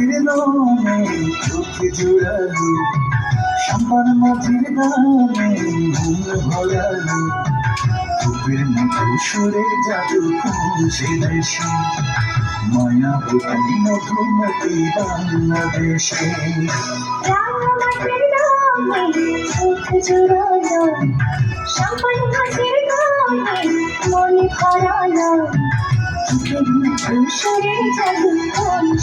মাটির লোনে চোখে জোড়ালো সম্পান মাটির গানে ঘুম ভরালো। কবির মতো সুরে জাদু খুঁজে বাংলাদেশে। জোড়ালো সম্পান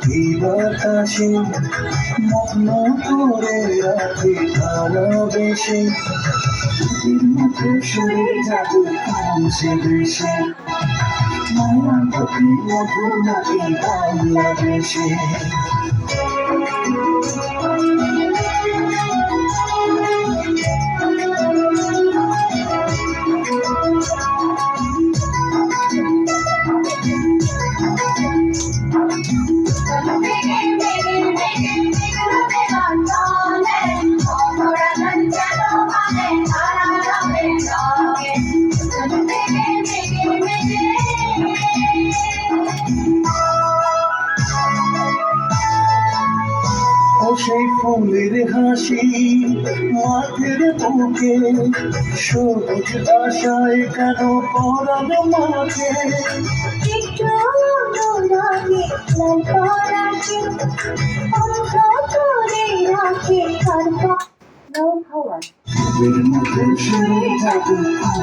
প্রতি বাতাসে মগ্ন করে রাখি ভালোবেসে মুখে সুরে যাবে পৌঁছে বেশে মায়া প্রতি মধুমতি বাংলাদেশে। সেই ফুলের হাসি মাঠের বুকে সবুজ আশায় কেন পরান মাঠে No you.